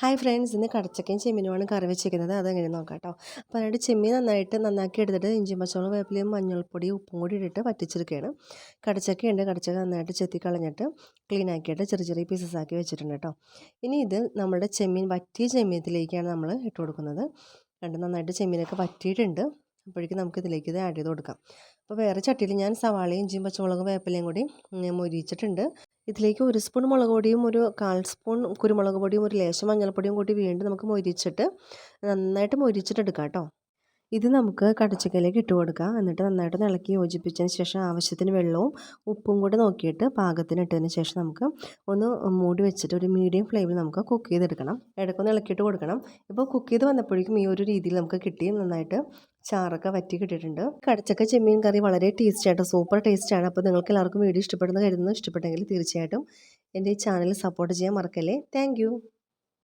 Hi friends ഇന്ന് കടച്ചക്കയും ചെമ്മീനുമാണ് കറി വെച്ചിരിക്കുന്നത്. അതെങ്ങനെ നോക്കാം കേട്ടോ അപ്പോൾ അതിനായിട്ട് ചെമ്മീൻ നന്നായിട്ട് നന്നാക്കി എടുത്തിട്ട് ഇഞ്ചി പച്ചമുളക് വേപ്പിലയും മഞ്ഞൾപ്പൊടിയും ഉപ്പും കൂടി ഇട്ടിട്ട് വറ്റിച്ചെടുക്കുകയാണ്. കടച്ചക്കയുണ്ട്. കടച്ചക്ക നന്നായിട്ട് ചെത്തി കളഞ്ഞിട്ട് ക്ലീൻ ആക്കിയിട്ട് ചെറിയ ചെറിയ പീസസ് ആക്കി വെച്ചിട്ടുണ്ട് കേട്ടോ. ഇനി ഇത് നമ്മുടെ ചെമ്മീൻ വറ്റിയ ചെമ്മീനത്തിലേക്കാണ് നമ്മൾ ഇട്ട് കൊടുക്കുന്നത്. കണ്ട് നന്നായിട്ട് ചെമ്മീനൊക്കെ വറ്റിയിട്ടുണ്ട്. അപ്പോഴേക്കും നമുക്ക് ഇതിലേക്ക് ഇത് ആഡ് ചെയ്ത് കൊടുക്കാം. അപ്പോൾ വേറെ ചട്ടിയിൽ ഞാൻ സവാളയും ഇഞ്ചിയും പച്ചമുളകും വേപ്പിലയും കൂടി മൊരിയിച്ചിട്ടുണ്ട്. ഇതിലേക്ക് ഒരു സ്പൂൺ മുളക് പൊടിയും ഒരു കാൽ സ്പൂൺ കുരുമുളക് പൊടിയും ഒരു ലേശം മഞ്ഞൾപ്പൊടിയും കൂടി വീണ്ടും നമുക്ക് മൊരിച്ചിട്ട് നന്നായിട്ട് മൊരിച്ചിട്ട് എടുക്കാം കേട്ടോ. ഇത് നമുക്ക് കടച്ചക്കയിലേക്ക് ഇട്ട് കൊടുക്കാം. എന്നിട്ട് നന്നായിട്ട് ഇളക്കി യോജിപ്പിച്ചതിന് ശേഷം ആവശ്യത്തിന് വെള്ളവും ഉപ്പും കൂടെ നോക്കിയിട്ട് പാകത്തിന് ഇട്ടതിന് ശേഷം നമുക്ക് ഒന്ന് മൂടി വെച്ചിട്ട് ഒരു മീഡിയം ഫ്ലെയിമിൽ നമുക്ക് കുക്ക് ചെയ്തെടുക്കണം. ഇടയ്ക്കൊന്ന് ഇളക്കിയിട്ട് കൊടുക്കണം. ഇപ്പോൾ കുക്ക് ചെയ്ത് വന്നപ്പോഴേക്കും ഈ ഒരു രീതിയിൽ നമുക്ക് കിട്ടി. നന്നായിട്ട് ചാറൊക്കെ വറ്റി കിട്ടിയിട്ടുണ്ട് കടച്ചക്ക ചെമ്മീൻ കറി വളരെ ടേസ്റ്റായിട്ട് സൂപ്പർ ടേസ്റ്റാണ്. അപ്പോൾ നിങ്ങൾക്ക് എല്ലാവർക്കും വീഡിയോ ഇഷ്ടപ്പെടുന്ന കരുതുന്നു. ഇഷ്ടപ്പെട്ടെങ്കിൽ തീർച്ചയായിട്ടും എന്റെ ഈ ചാനൽ സപ്പോർട്ട് ചെയ്യാൻ മറക്കല്ലേ. താങ്ക്